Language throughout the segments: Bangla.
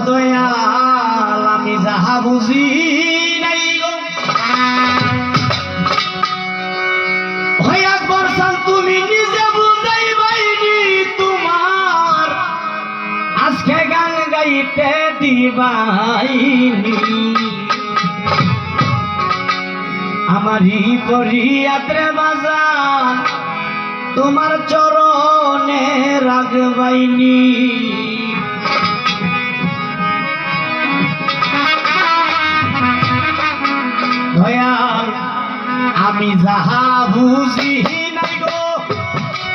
দয়াল, আমি যাহা বুঝি নাই গো। আকবর তুমি নিজে বুঝাই বাইনি তোমার। আজকে গান গাইতে দিবাইনি। আমারই পরিয়াত্রে বাজার, তোমার চরণে রাগবাইনি। আমি যাহা বুঝি নাই গো,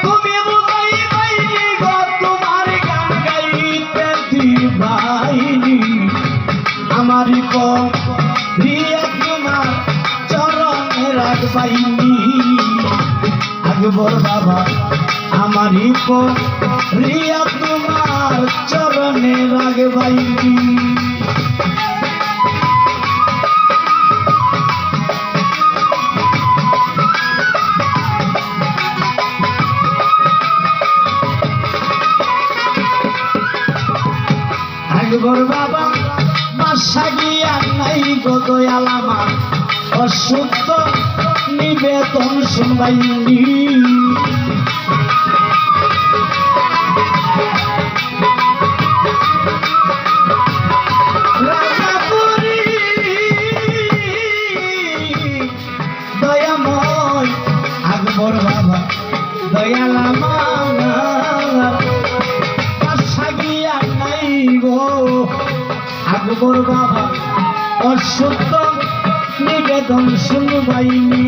তুমি বুঝাই বাইনি গো, তোমার গান গাইতে দিবাইনি। আমারই প্রিয়া তোমার চরণে রাখবাইনি আকবর বাবা আমারই প্রিয়া তোমার চরণে রাখবাইনি বাবা বাসা গিয়া নাই গদয়ালামা অসুস্থ নিবেদন শুনবাইনি। অসুস্থ নিবেদন শুনবাইনি।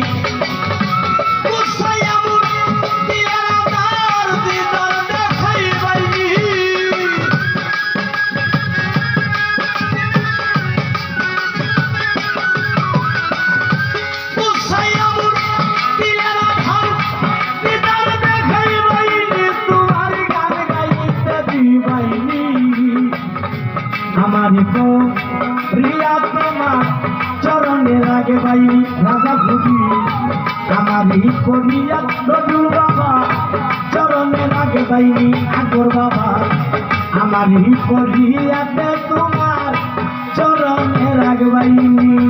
ভাই, রাজা ভুজি কামারি করিয়া রজুল বাবা, চরণে লাগে ভাই আগর বাবা। আমার করিয়াতে তোমার, চরণে রাখবাই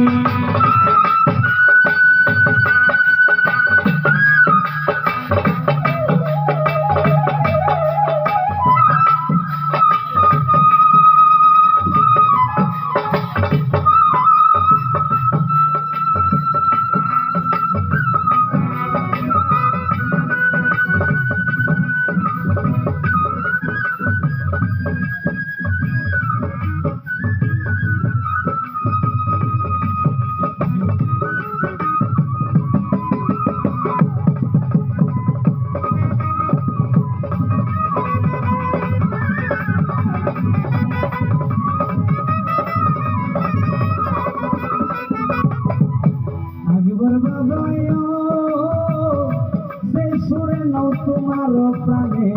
সুরে নাও তোমার প্রাণে।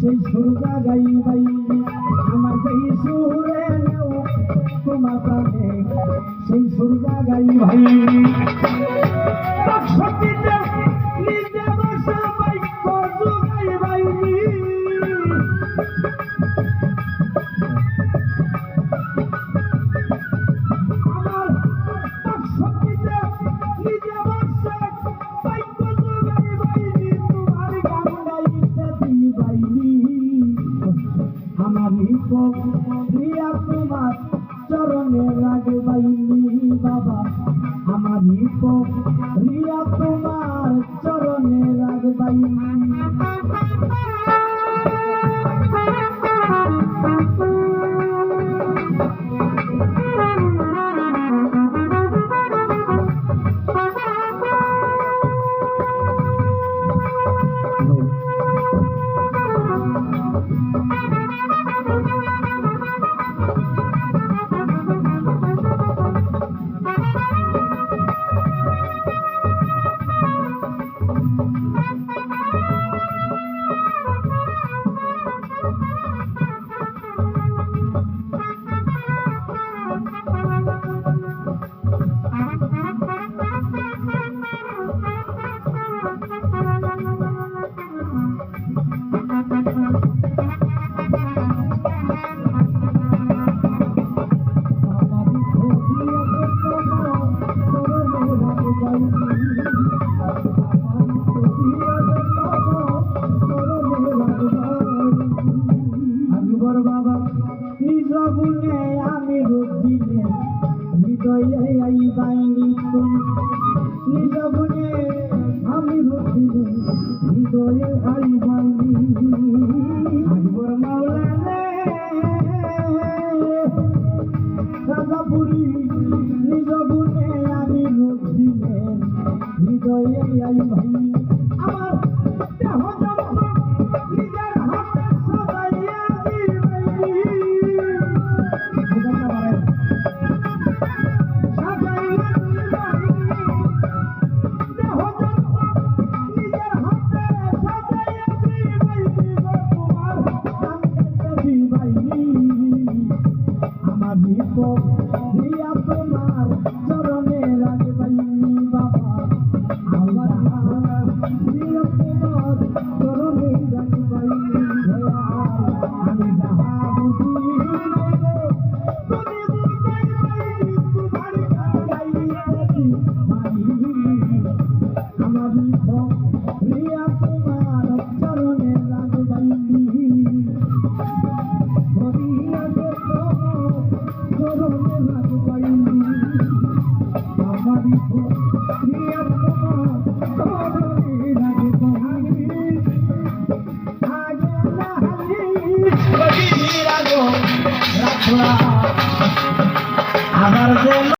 সেই সুর গাই বাই আমার সেই সুরে নাও তোমার প্রাণে। সেই সুর গাই ভাই। চরণে বাইলি বাবা। আমারই রিয়া তোমার চরণে রাগবাইনি হাইবর বাইনি নিজ আমি দিলে হৃদয়ে আই বাইনি হাইবর মাওলা রাজাপুরী গুণে আমি দিলে হৃদয়ে আই ভাই। 你说你